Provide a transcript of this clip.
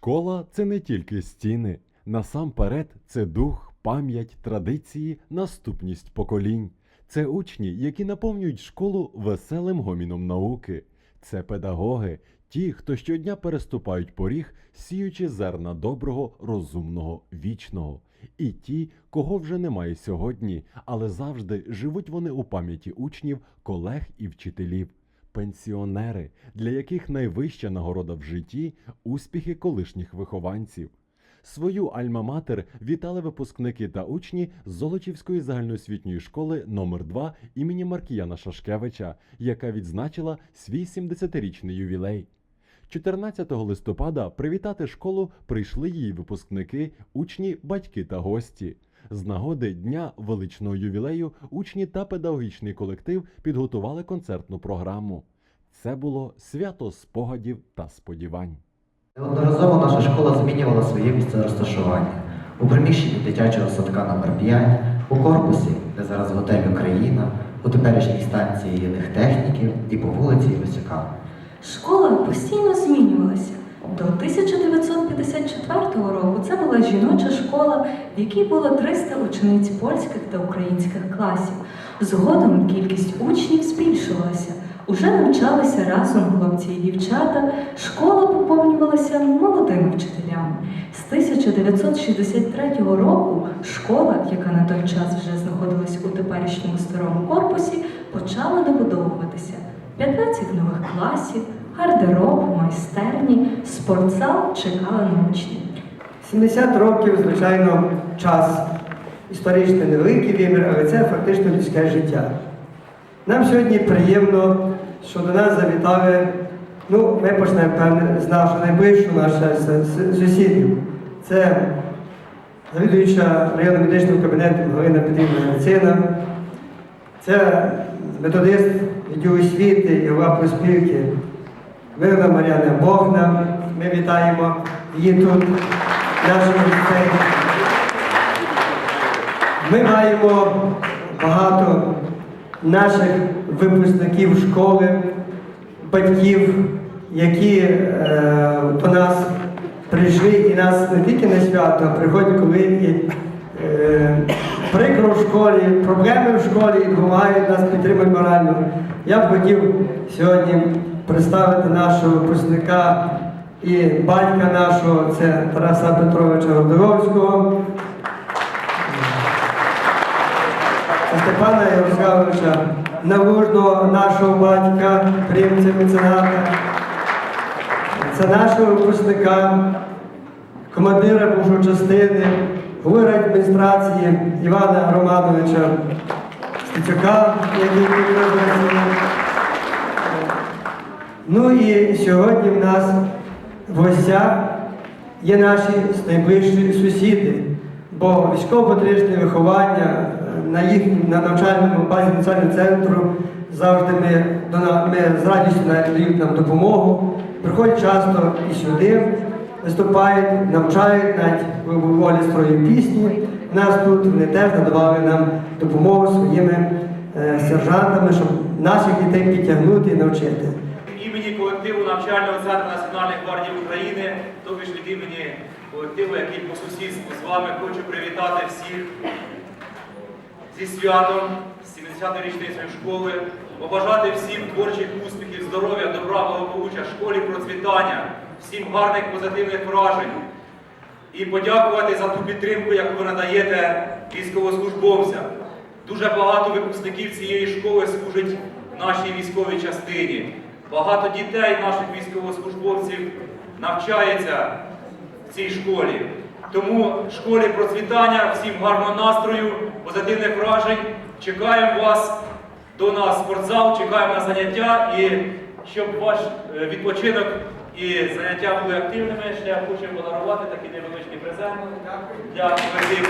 Школа це не тільки стіни. Насамперед, це дух, пам'ять, традиції, наступність поколінь. Це учні, які наповнюють школу веселим гоміном науки. Це педагоги, ті, хто щодня переступають поріг, сіючи зерна доброго, розумного, вічного. І ті, кого вже немає сьогодні, але завжди живуть вони у пам'яті учнів, колег і вчителів. Пенсіонери, для яких найвища нагорода в житті успіхи колишніх вихованців. Свою альма-матер вітали випускники та учні Золочівської загальноосвітньої школи номер 2 імені Маркіяна Шашкевича, яка відзначила свій 70-річний ювілей. 14 листопада привітати школу прийшли її випускники, учні, батьки та гості. З нагоди дня величного ювілею учні та педагогічний колектив підготували концертну програму. Це було свято спогадів та сподівань. Неодноразово наша школа змінювала своє місце розташування у приміщенні дитячого садка номер 5 у корпусі, де зараз готель Україна, у теперішній станції юних техніків і по вулиці Івасюка. Школа постійно змінювалася. До 1954 року це була жіноча школа, в якій було 300 учениць польських та українських класів. Згодом кількість учнів збільшувалася. Уже навчалися разом хлопці і дівчата. Школа поповнювалася молодими вчителями. З 1963 року школа, яка на той час вже знаходилась у теперішньому старому корпусі, почала добудовуватися. 15 нових класів, гардероб, майстерні, спортзал чекали на учнів. 70 років, звичайно, час історично невеликий вимір, але це фактично людське життя. Нам сьогодні приємно, що до нас завітали, ну, ми почнемо певне з нашого найближчого нашого сусідів. Це завідуюча районним медичним кабінетом Галина Петрівна Грицина, це методист відділу освіти і голова проспілки Вирна Мар'яна Богна. Ми вітаємо її тут, нашому ліцеї. Ми маємо багато наших випускників школи, батьків, які е, до нас прийшли і нас не тільки на свято, а приходять, коли е, прикро в школі, проблеми в школі і допомагають нас підтримують морально. Я б хотів сьогодні представити нашого випускника і батька нашого, це Тараса Петровича Родоровського. Степана Ярославовича, навужного нашого батька, примця мецената. Це нашого випускника, командира бувшої частини, голови адміністрації Івана Романовича Стецюка, який тут. Ну і сьогодні в нас в гостях є наші найближчі сусіди, бо військово-патріотичне виховання е, на їх на навчальному базі національного центру завжди ми, ми з радістю надають нам допомогу. Приходять часто і сюди, виступають, навчають навіть в волі строю пісні. Нас тут вони теж надавали нам допомогу своїми е, сержантами, щоб наших дітей підтягнути і навчити. Імені колективу навчального центру Національної гвардії України, тобі ж від імені колективу, який по сусідству з вами хочу привітати всіх зі святом, з 70-річницею школи, побажати всім творчих успіхів, здоров'я, добра, благополуччя, школі процвітання, всім гарних позитивних вражень і подякувати за ту підтримку, яку ви надаєте військовослужбовцям. Дуже багато випускників цієї школи служать в нашій військовій частині. Багато дітей наших військовослужбовців навчається в цій школі. Тому школі процвітання, всім гарного настрою, позитивних вражень. Чекаємо вас до нас в спортзал, чекаємо на заняття і щоб ваш е, відпочинок і заняття були активними, ще я хочу подарувати такий невеличкий презент для колективу.